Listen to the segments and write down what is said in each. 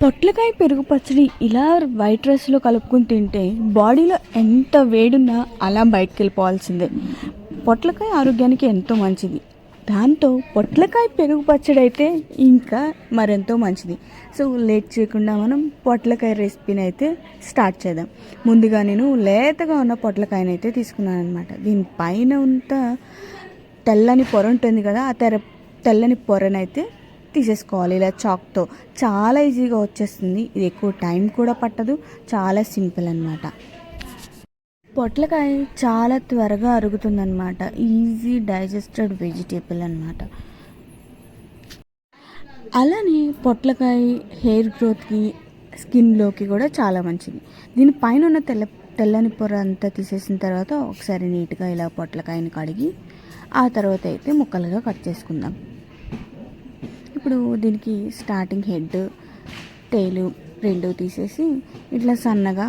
పొట్లకాయ పెరుగు పచ్చడి ఇలా వైట్ రైస్లో కలుపుకుని తింటే బాడీలో ఎంత వేడున్నా అలా బయటకు వెళ్ళిపోవాల్సిందే పొట్లకాయ ఆరోగ్యానికి ఎంతో మంచిది. దాంతో పొట్లకాయ పెరుగు పచ్చడి అయితే ఇంకా మరెంతో మంచిది. సో లేట్ చేయకుండా మనం పొట్లకాయ రెసిపీని అయితే స్టార్ట్ చేద్దాం. ముందుగా నేను లేతగా ఉన్న పొట్లకాయని అయితే తీసుకున్నాను అనమాట దీనిపైన ఉంత తెల్లని పొర ఉంటుంది కదా ఆ తెర తెల్లని పొరనైతే తీసేసుకోవాలి ఇలా చాక్తో. చాలా ఈజీగా వచ్చేస్తుంది. ఇది ఎక్కువ టైం కూడా పట్టదు. చాలా సింపుల్ అనమాట పొట్లకాయ చాలా త్వరగా అరుగుతుందన్నమాట. ఈజీ డైజెస్టెడ్ వెజిటేబుల్ అనమాట అలానే పొట్లకాయ హెయిర్ గ్రోత్కి స్కిన్లోకి కూడా చాలా మంచిది. దీని పైన ఉన్న తెల్ల తెల్లని పొర అంతా తీసేసిన తర్వాత ఒకసారి నీట్గా ఇలా పొట్లకాయని కడిగి ఆ తర్వాత అయితే ముక్కలుగా కట్ చేసుకుందాం. ఇప్పుడు దీనికి స్టార్టింగ్ హెడ్ టైలు రెండు తీసేసి ఇట్లా సన్నగా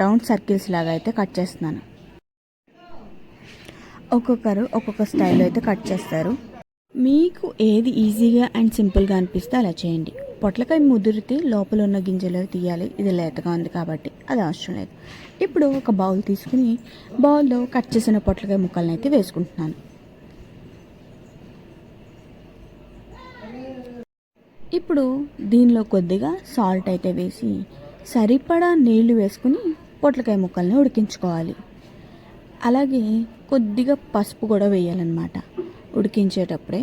రౌండ్ సర్కిల్స్ లాగా అయితే కట్ చేస్తున్నాను. ఒక్కొక్కరు ఒక్కొక్క స్టైల్లో అయితే కట్ చేస్తారు. మీకు ఏది ఈజీగా అండ్ సింపుల్గా అనిపిస్తే అలా చేయండి. పొట్లకాయ ముదిరితే లోపల ఉన్న గింజలు తీయాలి. ఇది లేతగా ఉంది కాబట్టి అది అవసరం లేదు. ఇప్పుడు ఒక బౌల్ తీసుకుని బౌల్లో కట్ చేసిన పొట్లకాయ ముక్కలను అయితే వేసుకుంటున్నాను. ఇప్పుడు దీనిలో కొద్దిగా సాల్ట్ అయితే వేసి సరిపడా నీళ్ళు వేసుకుని పొట్లకాయ ముక్కల్ని ఉడికించుకోవాలి. అలాగే కొద్దిగా పసుపు కూడా వేయాలన్నమాట. ఉడికించేటప్పుడే.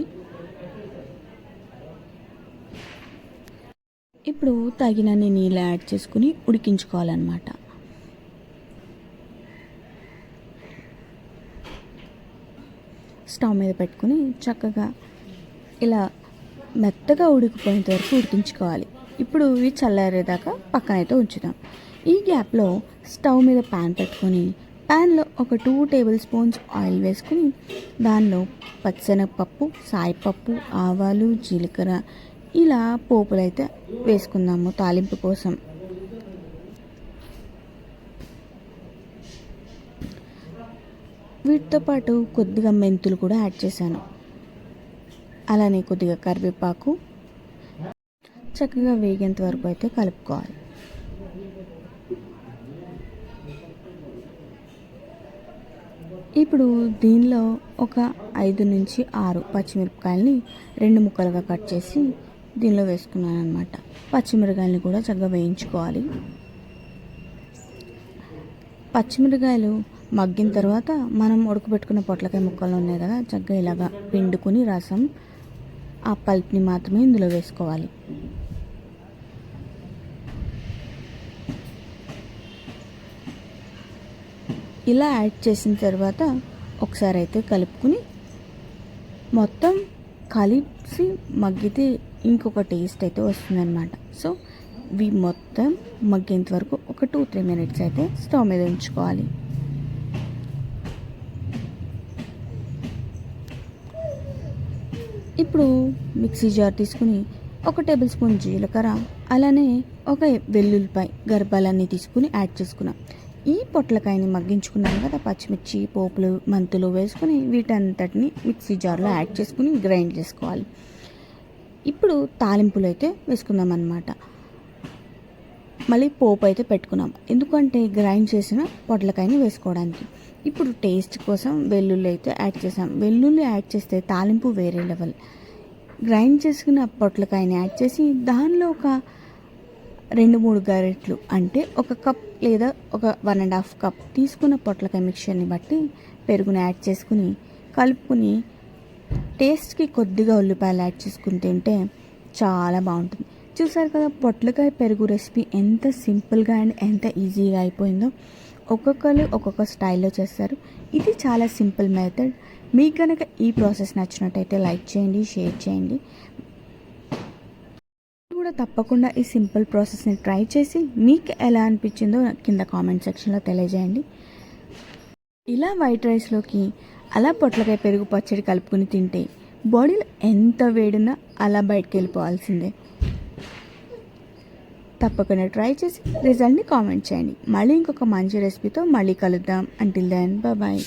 ఇప్పుడు తగినన్ని నీళ్ళు యాడ్ చేసుకుని ఉడికించుకోవాలన్నమాట. స్టవ్ మీద పెట్టుకుని చక్కగా ఇలా మెత్తగా ఉడికిపోయేంత వరకు ఉడికించుకోవాలి. ఇప్పుడు ఇవి చల్లారేదాకా పక్కనైతే ఉంచుదాం. ఈ గ్యాప్లో స్టవ్ మీద ప్యాన్ పెట్టుకొని ప్యాన్లో ఒక టూ టేబుల్ స్పూన్స్ ఆయిల్ వేసుకుని దానిలో పచ్చెనగపప్పు సాయిపప్పు ఆవాలు జీలకర్ర ఇలా పోపులు అయితే వేసుకుందాము తాలింపు కోసం. వీటితో పాటు కొద్దిగా మెంతులు కూడా యాడ్ చేశాను. అలానే కొద్దిగా కరివేపాకు చక్కగా వేగేంత వరకు అయితే కలుపుకోవాలి. ఇప్పుడు దీనిలో ఒక ఐదు నుంచి ఆరు పచ్చిమిరపకాయలని రెండు ముక్కలుగా కట్ చేసి దీనిలో వేసుకున్నాను అనమాట పచ్చిమిరకాయలని కూడా చక్కగా వేయించుకోవాలి. పచ్చిమిరకాయలు మగ్గిన తర్వాత మనం ఉడకబెట్టుకున్న పొట్లకాయ ముక్కలు ఉన్నాయి కదా చక్కగా ఇలాగా పిండుకుని రసం ఆ పల్ప్ని మాత్రమే ఇందులో వేసుకోవాలి. ఇలా యాడ్ చేసిన తర్వాత ఒకసారి అయితే కలుపుకుని మొత్తం కలిసి మగ్గితే ఇంకొక టేస్ట్ అయితే వస్తుందన్నమాట. సో ఇవి మొత్తం మగ్గేంత వరకు ఒక టూ త్రీ మినిట్స్ అయితే స్టవ్ మీద ఉంచుకోవాలి. ఇప్పుడు మిక్సీ జార్ తీసుకుని ఒక టేబుల్ స్పూన్ జీలకర్ర అలానే ఒక వెల్లుల్లిపాయ గర్భాలన్నీ తీసుకుని యాడ్ చేసుకున్నాం. ఈ పొట్లకాయని మగ్గించుకున్నాం కదా పచ్చిమిర్చి పోపులు మెంతులు వేసుకుని వీటంతటిని మిక్సీ జార్లో యాడ్ చేసుకుని గ్రైండ్ చేసుకోవాలి. ఇప్పుడు తాలింపులు అయితే వేసుకుందాం అన్నమాట మళ్ళీ పోపు అయితే పెట్టుకున్నాం. ఎందుకంటే గ్రైండ్ చేసిన పొట్లకాయని వేసుకోవడానికి. ఇప్పుడు టేస్ట్ కోసం వెల్లుల్లి అయితే యాడ్ చేసాం. వెల్లుల్లి యాడ్ చేస్తే తాలింపు వేరే లెవెల్. గ్రైండ్ చేసుకున్న పొట్లకాయని యాడ్ చేసి దానిలో ఒక రెండు మూడు గరెట్లు అంటే ఒక కప్ లేదా ఒక వన్ అండ్ హాఫ్ కప్ తీసుకున్న పొట్లకాయ మిక్చర్ని బట్టి పెరుగుని యాడ్ చేసుకుని కలుపుకుని టేస్ట్కి కొద్దిగా ఉల్లిపాయలు యాడ్ చేసుకుని తింటే చాలా బాగుంటుంది. చూసారు కదా పొట్లకాయ పెరుగు రెసిపీ ఎంత సింపుల్గా అండ్ ఎంత ఈజీగా అయిపోయిందో. ఒక్కొక్కరు ఒక్కొక్క స్టైల్లో చేస్తారు. ఇది చాలా సింపుల్ మెథడ్ మీకు కనుక ఈ ప్రాసెస్ నచ్చినట్టయితే లైక్ చేయండి షేర్ చేయండి. కూడా తప్పకుండా ఈ సింపుల్ ప్రాసెస్ని ట్రై చేసి మీకు ఎలా అనిపించిందో కింద కామెంట్ సెక్షన్లో తెలియజేయండి. ఇలా వైట్ రైస్లోకి అలా పొట్లకాయ పెరుగు పచ్చడి కలుపుకుని తింటే బాడీలో ఎంత వేడినా అలా బయటకు వెళ్ళిపోవాల్సిందే. తప్పకుండా ట్రై చేసి రిజల్ట్ని కామెంట్ చేయండి. మళ్ళీ ఇంకొక మంచి రెసిపీతో మళ్ళీ కలుద్దాం. Until then bye